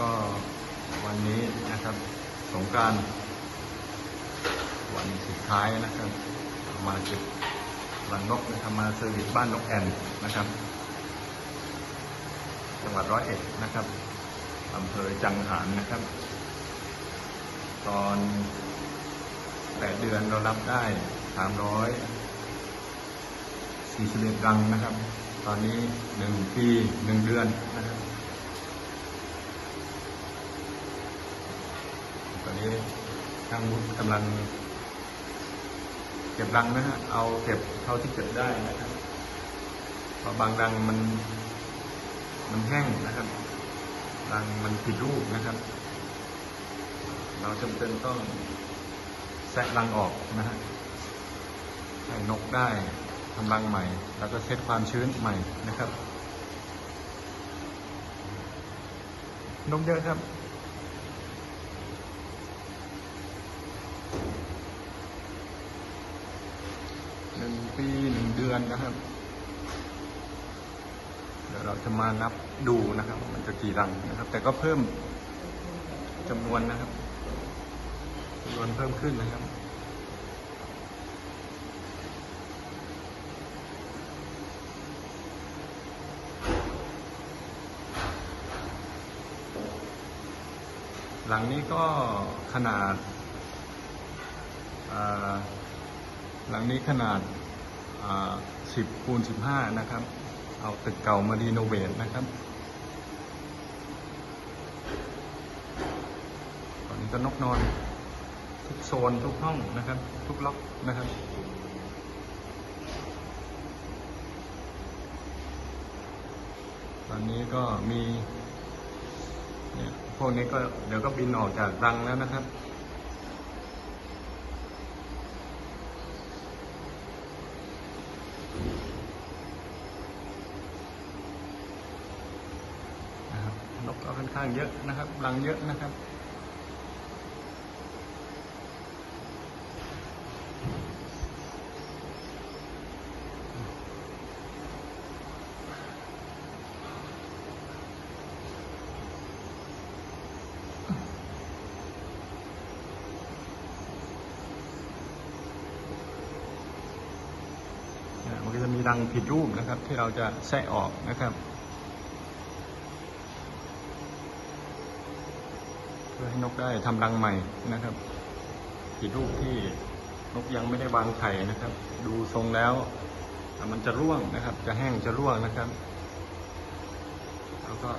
ก็วันนี้นะครับสงการวันสุดท้ายนะครับ มาเก็บหลังนกนะครับมาเซอร์วิสบ้านนกแอนนะครับ จังหวัดร้อยเอ็ดนะครับอำเภอจังหารนะครับ ตอนแปดเดือนเรารับได้สามร้อยสี่สิบเอ็ดรังนะครับ ตอนนี้หนึ่งปีหนึ่งเดือนนะครับ ตอนนี้ ทางวุฒิกำลัง เก็บรังนะฮะ เอาเก็บเท่าที่เก็บได้นะครับเพราะบางรังมัน มันแห้งนะครับรังมันผิดรูปนะครับ เราจำเป็นต้องแซะรังออกนะฮะให้นกได้ทำรังใหม่ แล้วก็เช็ดความชื้นใหม่นะครับ นกเยอะครับ นึ่งปีหนึ่งเดือนนะครับ เดี๋ยวเราจะมานับดูนะครับ มันจะกี่รังนะครับ แต่ก็เพิ่มจำนวนนะครับจำนวนเพิ่มขึ้นนะครับหลังนี้ก็ขนาดอ่า หลังนี้ขนาดสิบคูณสิบห้านะครับ เอาตึกเก่ามารีโนเวทนะครับ ตอนนี้ก็นกนอน ทุกโซนทุกห้องนะครับ ทุกล็อกนะครับตอนนี้ก็มีเนี่ยพวกนี้ก็เดี๋ยวก็บินออกจากรังแล้วนะครับนกก็ ค่อนข้างเยอะนะครับรังเยอะนะครับนะมันก็จะมีรังผิดรูปนะครับ ที่เราจะแซะออกนะครับ เพื่อให้นกได้ทำรังใหม่นะครับผิดรูปที่นกยังไม่ได้วางไข่นะครับ ดูทรงแล้ว มันจะร่วงนะครับ จะแห้งจะร่วงนะครับแล้วก็